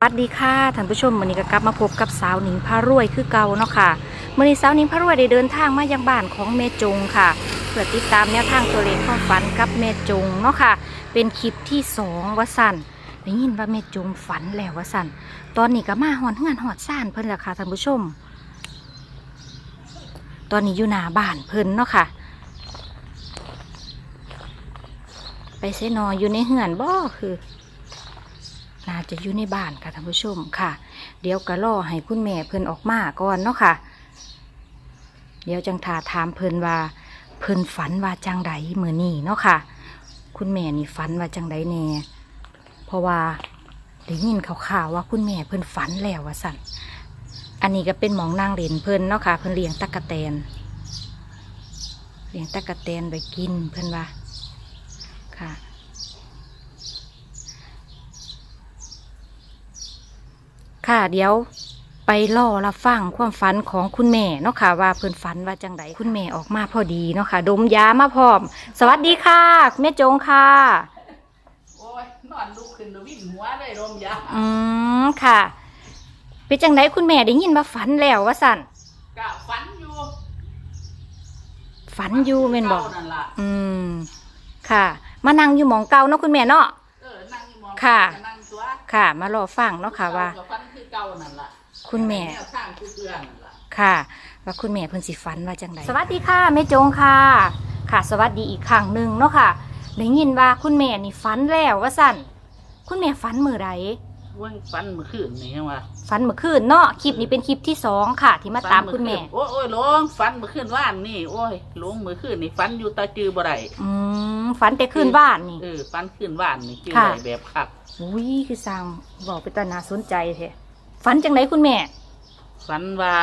สวัสดีค่ะท่านผู้ชมวันนี้ก็กลับมาพบกับสาวหนิงพารวยคือเก่าเนาะค่ะมื่อนี้สาวหนิงพารวยได้เดินทางมายังบ้านของแม่จงค่ะเพื่อติดตามแนวทางตัวเลขความฝันกับแม่จงเนาะค่ะ เป็นคลิปที่สองวสันได้ยินว่าแม่จงฝันแล้ววสันตอนนี้ก็มาหอนเฮือนหอดซ่านเพิ่นละค่ะท่านผู้ชม ตอนนี้อยู่หน้าบ้านเพิ่นเนาะค่ะ ไปเซนออยู่ในเฮือนบ่คือ น่าจะอยู่ในบ้านค่ะท่านผู้ชมค่ะ เดี๋ยวก็รอให้คุณแม่เพิ่นออกมาก่อนเนาะค่ะ เดี๋ยวจังถาถามเพิ่นว่าเพิ่นฝันว่าจังใดมือนี่เนาะค่ะ คุณแม่นี่ฝันว่าจังใดแน่เพราะว่าได้ยินข่าวๆว่าคุณแม่เพิ่นฝันแล้วว่าสั่นอันนี้ก็เป็นหมองนางเหรนเพิ่นเนาะค่ะ เพิ่นเลี้ยงตะกะแตนเลี้ยงตะกะแตนไปกินเพิ่นว่าค่ะ ค่ะเดี๋ยวไปล่อรับฟังความฝันของคุณแม่เนาะค่ะ ว่าเพิ่นฝันว่าจังไดคุณแม่ออกมาพอดีเนาะค่ะ ดมยามาพร้อม สวัสดีค่ะแม่จงค่ะ โอ้ยนอนลุกขึ้นแล้ววิ่งหัวเลยลมยาอืมค่ะเป็นจังไดคุณแม่ได้ยินว่าฝันแล้วว่าสั่นกะฝันอยู่ฝันอยู่แม่นบอกเก่านั่นล่ะอืมค่ะ มานั่งอยู่หมองเก่าเนาะคุณแม่เนาะเออนั่งอยู่มองค่ะก็นั่งตัวค่ะ มารอฟังเนาะค่ะว่าเก่ฝันคือเก่านั่นล่ะคุณแม่ แนวทางคือเพื่อนนั่นล่ะ ค่ะ ว่าคุณแม่เพิ่นสิฝันว่าจังไดสวัสดีค่ะแม่จงค่ะ ค่ะ สวัสดีอีกครั้งหนึ่งเนาะค่ะได้ยินว่าคุณแม่นี่ฝันแล้วว่าสั่นคุณแม่ฝันมือใดเว้ยฝันเมื่อคืนนี่ยังว่าฝันเมื่อคืนเนาะคลิปนี้เป็นคลิปที่สองค่ะ ที่มาตามคุณแม่โอ้ยโอ้ยหลงฝันเมื่อคืนว่านนี่โอ้ยหลงเมื่อคืนนี่ฝันอยู่ตาจือบ่ได้อืมฝันแต่คืนบ้านนี่ เออฝันคืนว่านนี่จือค่ะ ได้แบบคักอุ้ยคือสร้างบอกไปตานาสนใจแท้ ฝันจังไดคุณแม่ ฝันว่า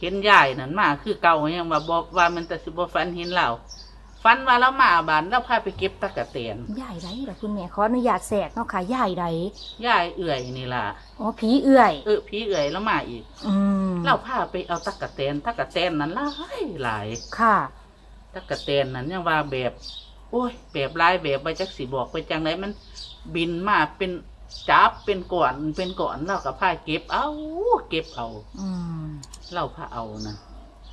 เห็นยายนั่นมาคือเก่ายังว่าบอกว่ามันแต่สิบ่ฝันเห็นเราฝันว่าเรามาบ้านเราพาไปเก็บตะกะเตียนยายใดล่ะคุณแม่ขออนุญาตแทรกเนาะค่ะยายใดยายเอื่อยนี่ล่ะอ๋อผีเอื่อยเออพี่เอื่อยแล้วมาอีก อืมเราพาไปเอาตะกะแตนตะกะแตนนั้นหลายหลายค่ะตะกะแตนนั้นยังว่าแบบ โอ้ยแบบหลายแบบไปจักสิบอกไปจังไรมันบินมาเป็น จับเป็นก่อนเป็นก่อนเราก็พาเก็บเอาเก็บเอาอืมเราพาเอานะ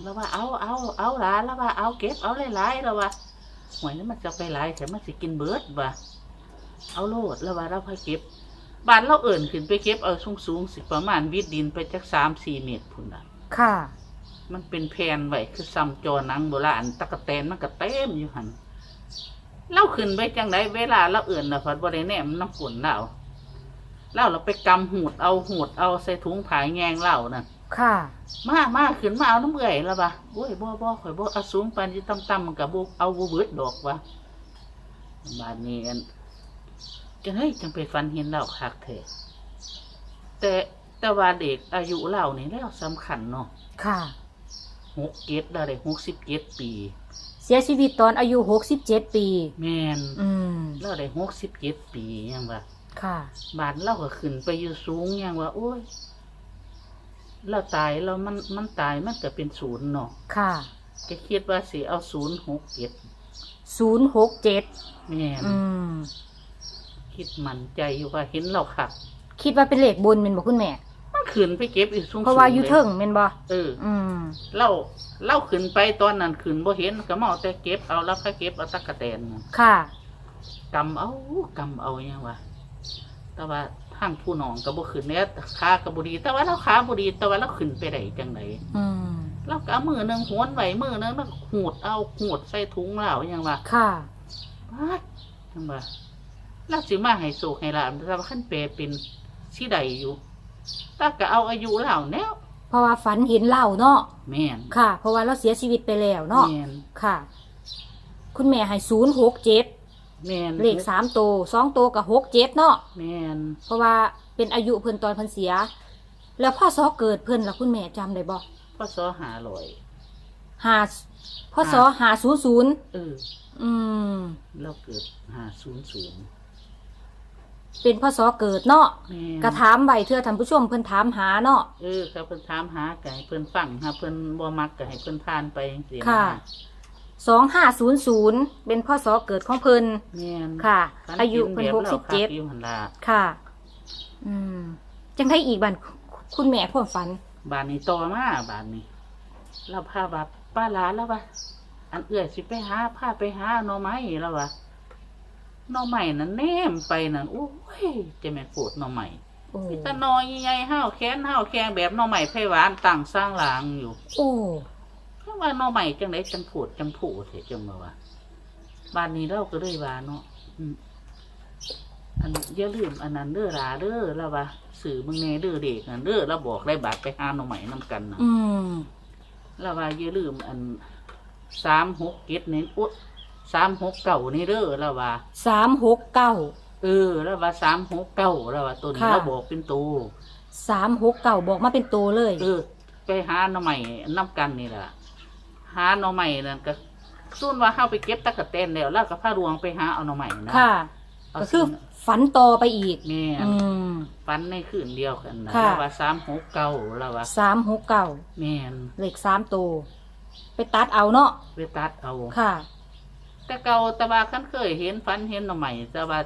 แล้วว่าเอาเอาเอาหลายแล้วว่าเอาเก็บเอาหลายๆแล้วว่าหวยนั้นมันจะไปหลายแต่มันสิกินเบิดว่ะเอาโลดแล้วว่าเราพาเก็บบ้านเราเอิ่นขึ้นไปเก็บเอาสูงสูงๆสิประมาณวิดดินไปจักสามสี่เมตรพุ่นน่ะ ค่ะ มันเป็นแผ่นไว้คือซ้ำจอหนังโบราณตะกะแตนมันก็เต็มอยู่หันเล่าขึ้นไปจังไดเวลาเราเอื่นนะพัดบ่ได้แนมน้ำฝนเรา เล่าเราไปกำหูดเอาหูดเอาใส่ถุงผายแงงเล่านั่นค่ะ มามาขึ้นมาเอาน้ำเอื่อยแล้วปะโอ้ยบ่บ่ข่อยบ่เอาสูงปานที่ต่ำๆมันกับบ่เอาบ่เบิดดอกวะบาดนี้อันจังเฮ้ยจังไปฟันเห็นเล่าคักแท้แต่แต่ว่าเด็กอายุเล่านี่แล้วสำคัญเนาะค่ะ หกเกตได้เลยหกสิบเกตปี เสียชีวิตตอนอายุ67ปี แมนอืมเราได้หกสิบเกตปียังว่า ค่ะบานเราก็ขึ้นไปอยู่สูงยังว่า โอ้ย เราตายเรามันมันตายมันก็เป็นศูนย์เนาะค่ะก็คิดว่าสิเอาศูนย์หกเกต067แม่นอืม คิดมันใจอยู่ว่าเห็นเราขับคิดว่าเป็นเลขบนแม่นบ่คุณแม่ มันขึ้นไปเก็บอีกสูงๆเพราะว่าอยู่เทิงแม่นบ่เออ อืมเราเราขึ้นไปตอนนั้นขึ้นบ่เห็นก็มาเอาแต่เก็บเอาแล้วค่อยเก็บเอาตะกะแตนน่ะค่ะ กำเอากำเอายังวะ แต่ว่าทางผู้น้องก็บ่ขึ้นเนี้ยขาก็บ่ดี แต่ว่าเราขาบ่ดีแต่ว่าเราขึ้นไปได้จังไดอืมเราก็เอามือหนึงหวนไว้มือหนึงแล้วก็หูดเอาหูดใส่ถุงแล้วยังวะค่ะ ว้ายยังวะเราสิมาให้โศกให้ลาบแต่ว่าขั้นแปลเป็นสิใดอยู่แตาก็เอาอายุแล้วแนวเพราะว่าฝันเห็นเหล่าเนาะแม่นค่ะ เพราะว่าเราเสียชีวิตไปแล้วเนาะแม่นค่ะ คุณแม่ให้067 แม่นเลข3โตว2โตวกับ67เนาะแม่นเพราะว่าเป็นอายุเพิ่นตอนเพิ่นเสีย แล้วพ่อซอเกิดเพิ่นล่ะคุณแม่จำได้บ่พศหาลอยหาพ่อซอหาศูนย์ศูนย์เอออืมเราเกิดหาศูนย์ศูนย์เป็นพ่อซอเกิดเนาะแม่นกระถามไว้เทื่อท่านผู้ชมเพิ่นถามหาเนาะเออครับเพิ่นถามหาก็ให้เพิ่นฟังหาเพิ่นบ่มักก็ให้เพิ่นผ่านไปจังซี่นค่ะ สองห้าศูนย์ศูนย์เป็นพ่อซอเกิดของเพิ่นแม่นค่ะ ฝันอายุห็เพิ่นแบบหกสิบราคัเจ็ดอยู่หั่นล่ะค่ะ อืม จังได้อีกบันคุณแม่ความฝัน บานนี้ต่อมาบานนี้ เราพาว่าป้าหลานแล้ววะอันเอื่อยสิไปหาพาไปหาหน่อไม้แล้ววะหน่อไม้นั่นแนมไปนั่นโอ้ยจะแม่นปวดหน่อไม้โอ้มีแตะนอยใหญ่ๆห้าวแค้นห้าวแข้งแบบหน่อไม้ไผ่หวานตั้งสร้างหลางอยู่ โอ้เพราะ ว่าหน่อไม้จังไดจังผูดจังผูดเถอะจังมาว่าบ้านนี้เราก็เลยว่าเนาะอืมอันอย่าลืมอันนั้นเด้อหลาเด้อแล้วว่าสื่อมึงแน่เด้อเด็กนั่นเด้อเราบอกได้บาดไปหาหน่อไม้นํกันนะอืมแล้วว่าอย่าลืมอันสามหกเก็ดนี่อุ๊สามหกเก่านี่เด้อแล้วว่าสามหกเก้าเออ แล้วว่าสามหกเก้าแล้วว่าตัวนี้ค่ะเราบอกเป็นตัวสามหกเก้าบอกมาเป็นตัวเลย เออ ไปหาหน่อไม้น้ำกันนี่แหละ หาหน่อไม้นั่นก็ส่วนว่าเข้าไปเก็บตะกะแตนแล้วแล้วก็พาดวงไปหาเอาหน่อไม้นะค่ะ เอาก็คือสิ่งฝันต่อไปอีก แม่นอืม ฟันในคืนเดียวกันนะค่ะ แล้วว่าสามหกเก้าแล้วว่าสามหกเก้าแม่นเลขสามตัวไปตัดเอาเนาะไปตัดเอา ค่ะ แต่เก่าแตะว่าคันเคยเห็นฟันเห็นหน่อไม้แต่ว่า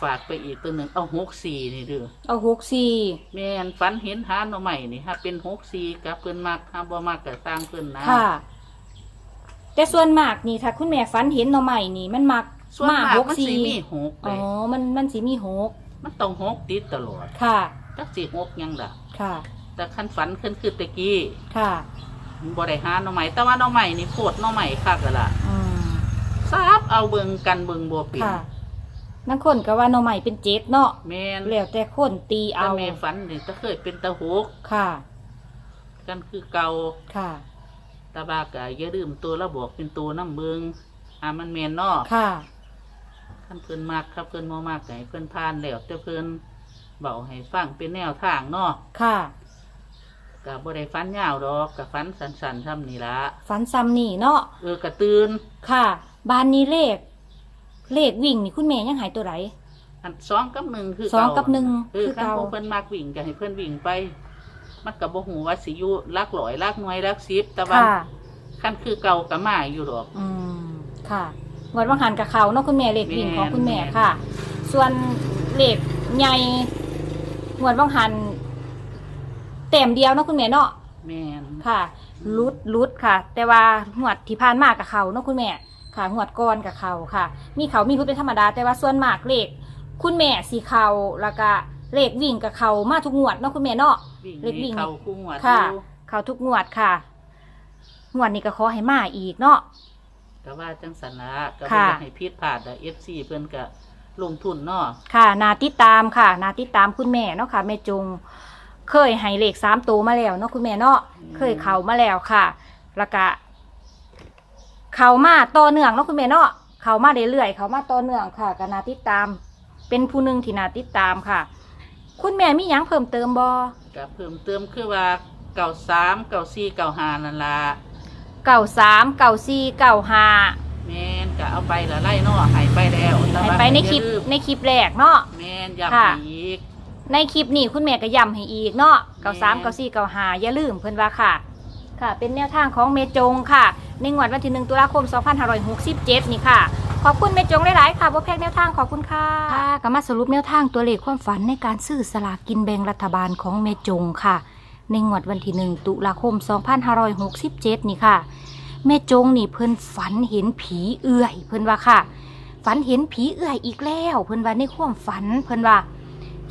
ฝากไปอีกตัวหนึ่งเอาหกสี่นี่เด้อเอาหกสี่แม่นฟันเห็นหาหน่อไม้นี่ฮะเป็นหกสี่กับเพิ่นมากฮะบ่มากก็สร้างเพิ่นนะ ค่ะ แต่ส่วนมากนี่ถ้าคุณแม่ฝันเห็นหน่อใหม่นี่มันมักส่วนมากหกมันสิสี่มีหกเลอ๋อ ยมันมันสีมีหกมันต้องหกติดตลอดค่ะ จักสิหกหยังล่ะ ค่ะ แต่คันฝันขึ้นคือตะกี้ค่ะบ่ได้หาหน่อไม้แต่ว่าหน่อไม้นี่โคตรหน่อไม้คักอะล่ะอืมทราบเอาเบิ่งกันเบิ่งบ่เป็นค่ะนั่นคนก็ว่าหน่อใหม่เป็นเจ็ดเนาะแม่นแล้วแต่คนตีแต่เอา แม่ฝันนี่ตะเคยเป็นตะหกค่ะ กันคือเก่าค่ะ ตาบากะอย่าลืมตัวละบอกเป็นตัวน้ำเบิงอ่ามันแม่นเนาะค่ะคันเพิ่นมักครับเพิ่นบ่มักก็ให้เพิ่นผ่านแล้วแต่เพิ่นเบาให้ฟังเป็นแนวทางเนาะค่ะก็บ่ได้ฝันยาวดอกก็ฝันสั้นๆซ้ำนี่ละฝันซ้ำนี่เนาะ เออกระตื่นค่ะบ้านนี้เลข เลขวิ่งนี่คุณแม่ยังหายตัวไหน อันสองกับหนึ่งคือสองเากับหนึ่งเออคือคันเก่า ผู้เพิ่นมักวิ่งก็ให้เพิ่นวิ่งไป มันก็บ่ฮู้ว่าสิอยู่หลักร้อยหลักหน่วยหลักสิบแต่ว่าค่ะ คันคือเก่าก็มาอยู่ดอก อืม ค่ะงวดวังหันกับเขาเนาะคุณแม่เลขวิ่งของคุณแม่ค่ะ ส่วนเลขใหญ่งวดวังหันเต็มเดียวเนาะคุณแม่เนาะ แม่น ค่ะลุดลุดค่ะ แต่ว่าหวดที่ผ่านมากับเขาเนาะคุณแม่ค่ะหวดก้อนกับเขาค่ะ มีเขามีรุดเป็นธรรมดา แต่ว่าส่วนมากเลขคุณแม่สีเขาแล้วก็ เลขวิ่งกับเขามาทุกงวดเนาะคุณแม่เนาะวิ่งเล็กวิ่นี่งเข้าคู่หัวค่ะอยู่เขาทุกงวดค่ะ งวดนี้ก็ขอให้มาอีกเนาะ ก็ว่าจังสันละก็ค่ะบ่อยากให้ผิดพลาดอะ FC เพิ่นก็ลงทุนเนาะค่ะนาติดตามค่ะ นาติดตามคุณแม่เนาะค่ะแม่จง เคยให้เลขสามตัวมาแล้วเนาะคุณแม่เนาะเคยเขามาแล้วค่ะแล้วก็เขามาต่อเนื่องเนาะคุณแม่เนาะเขามาเรื่อยๆเขามาต่อเนื่องค่ะก็นาติดตาม เป็นผู้หนึ่งที่นาติดตามค่ะ คุณแม่มีหยังเพิ่มเติมบ่ก็เพิ่มเติมคือว่าเก่าสามเก่าสี่เก่าห้านั่นละเก่าสามเก่าสี่เก่าห้าแม่นก็เอาไปละไล่เนาะใหายไปแล้วแต่ให้ว่าไปในคลิปอย่าลืมในคลิปแรกเนาะ แม่นย้ำค่ะอีกในคลิปนี้คุณแม่ก็ย้ำให้อีกเนาะเก่าสามแม่เก่าสี่เก่าห้าอย่าลืมเพิ่นว่าค่ะ ค่ะ เป็นแนวทางของเมจงค่ะ ในงวดวันที่หนึ่งตุลาคม 2567 นี่ค่ะ ขอบคุณเมจงหลายๆค่ะบ่แพกแนวทางขอบคุณค่ะค่ะก็มาสรุปแนวทางตัวเลขความฝันในการซื้อสลากกินแบ่งรัฐบาลของเมจงค่ะ ในงวดวันที่หนึ่งตุลาคม 2567 นี่ค่ะ แม่จงนี่เพิ่นฝันเห็นผีเอื่อย เพิ่นว่าค่ะ ฝันเห็นผีเอื่อยอีกแล้ว เพิ่นว่าในความฝัน เพิ่นว่า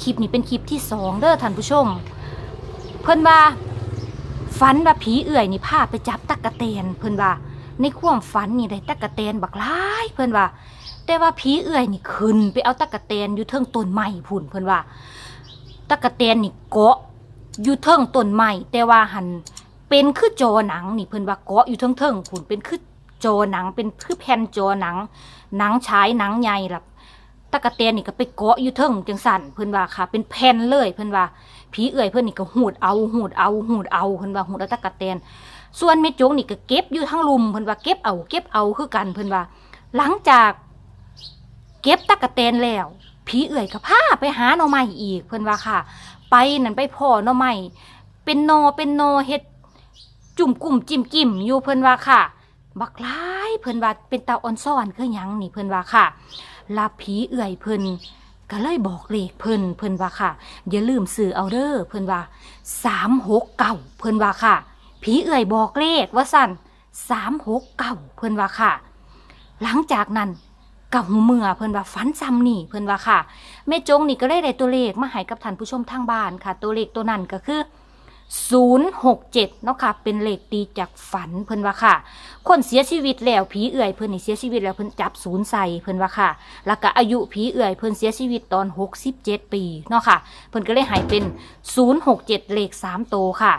คลิปนี้เป็นคลิปที่สองเด้อท่านผู้ชม เพิ่นว่าฝันว่าผีเอื่อยนี่พาไปจับตักกะแตนเพิ่นว่า ในความฝันนี่ได้ตักะแตนบักหลายเพิ่นว่า แต่ว่าผีเอื่อยนี่ขึ้น ไปเอาตักะแตนอยู่เทิงต้นไม้พุ่นเพิ่นว่าตักะแตนนี่เกาะอยู่เทิงต้นไม้แต่ว่าหันเป็นคือจอหนังนี่เพิ่นว่าเกาะอยู่เทิงเทิงพุ่นเป็นคือจอหนังเป็นคือแผ่นจอหนัง หนังฉายหนังใหญ่ล่ะตักะแตนนี่ก็ไปเกาะอยู่เทิงจังสั่นเพิ่นว่าค่ะ เป็นแผ่นเลยเพิ่นว่าผีเอื่อยเพิ่นนี่ก็หูดเอาหูดเอาหูดเอาเพิ่นว่าหูดเอาตะกะแตน ส่วนเมจงนี่ก็เก็บอยู่ทั้งลุมเพิ่นว่าเก็บเอาเก็บเอาคือกันเพิ่นว่า หลังจาก เก็บตะกะแตนแล้วผีเอื่อยก็พาไปหาหน่อไม้อีกเพิ่นว่าค่ะ ไปนั่นไปพ่อหน่อไม้เป็นโนเป็นโนเฮ็ดจุ่มกลุ่มจิ้มจิ้มอยู่เพิ่นว่าค่ะ บักหลายเพิ่นว่าเป็นตาอ่อนซ่อนคือหยังนี่เพิ่นว่าค่ะลาผีเอื่อยเพิ่นก็เลยบอกเลขเพิ่นเพิ่นว่าค่ะ อย่าลืมซื้อเอาเด้อเพิ่นว่าสามหกเก่าเพิ่นว่าค่ะ ผีเอื่อยบอกเลขว่าสั่นสามหกเก่าเพิ่อนว่าค่ะ หลังจากนั้นกับหูเมื่อเพิ่อนว่าฝันซ้ำนี่เพิ่อนว่าค่ะแม่จงนี่ก็ได้ได้ตัวเลขมาให้กับท่านผู้ชมทางบ้านค่ะ ตัวเลขตัวนั้นก็คือ067เนาะค่ะ เป็นเลขตีจากฝันเพิ่นว่าค่ะ คนเสียชีวิตแล้วผีเอื่อยเพิ่นนี่เสียชีวิตแล้วเพิ่นจับศูนย์ใส่เพิ่นว่าค่ะ แล้วก็อายุผีเอื่อยเพิ่นเสียชีวิตตอน 67 ปีเนาะค่ะ เพิ่นก็เลยให้เป็น 067 เลข3โตค่ะ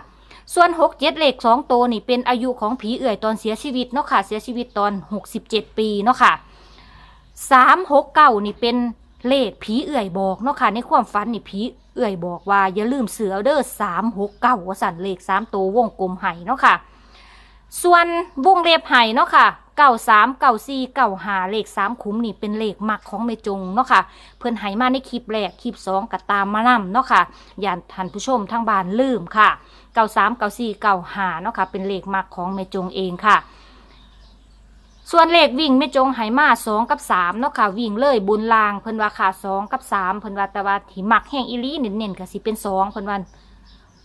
ส่วน67เลข2โตวนี่เป็นอายุของผีเอื่อยตอนเสียชีวิตเนาะค่ะ เสียชีวิตตอน67ปีเนาะค่ะ369นี่เป็นเลขผีเอื่อยบอกเนาะค่ะในความฝันนี่ผีเอื่อยบอกว่าอย่าลืมเสือเด้อ369ว่าสันเลข3โตววงกลมไห่เนาะค่ะ ส่วนวงเล็บไห้เนาะค่ะเก้าสามเก้าสี่เก้าหาเลขสามคุ้มนี่เป็นเลขมักของเมจงเนาะค่ะ เพื่อนไห้มาในคลิปแรกคลิปสองก็ตามมานำเนาะค่ะอย่าท่านผู้ชมทางบ้านลืมค่ะเก้าสามเก้าสี่เก้าหาเนาะค่ะเป็นเลขมักของเมจงเองค่ะ ส่วนเลขวิ่งเมจงไหมาสองกับสามเนาะค่ะวิ่งเลยบุญลางเพิ่นว่าค่ะสองกับสามเพิ่นว่าแต่ว่าที่มักแห้งอีลีเน้นๆก็สิเป็นสองเพิ่นว่า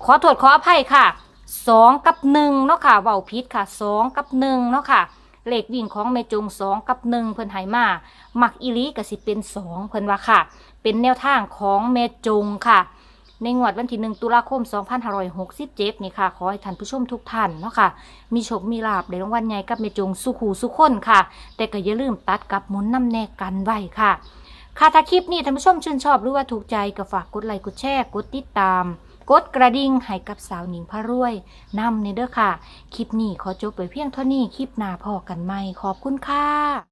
ขอโทษขออภัยค่ะ สองกับหนึ่งเนาะค่ะเว้าผิดค่ะสองกับหนึ่งเนาะค่ะเลขวิ่งของเมจงสองกับหนึ่งเพิ่นหายมามักอีลีก็สิเป็นสองเพิ่นว่าค่ะ เป็นแนวทางของเมจงค่ะ ในงวดวันที่หนึ่งตุลาคม 2567 นี่ค่ะ ขอให้ท่านผู้ชมทุกท่านเนาะค่ะ มีโชคมีลาบในรางวัลใหญ่กับเมจงสุขูสุขคนค่ะ แต่ก็อย่าลืมตัดกับหมุนน้ำแนกกันไว้ค่ะ ค่ะถ้าคลิปนี้ท่านผู้ชมชื่นชอบหรือว่าถูกใจก็ฝากกดไลค์กดแชร์กดติดตาม กดกระดิ่งให้กับสาวหนิงพระรวยนำในเด้อค่ะ คลิปนี้ขอจบไปเพียงเท่านี้คลิปหน้าพอกันไหมขอบคุณค่ะ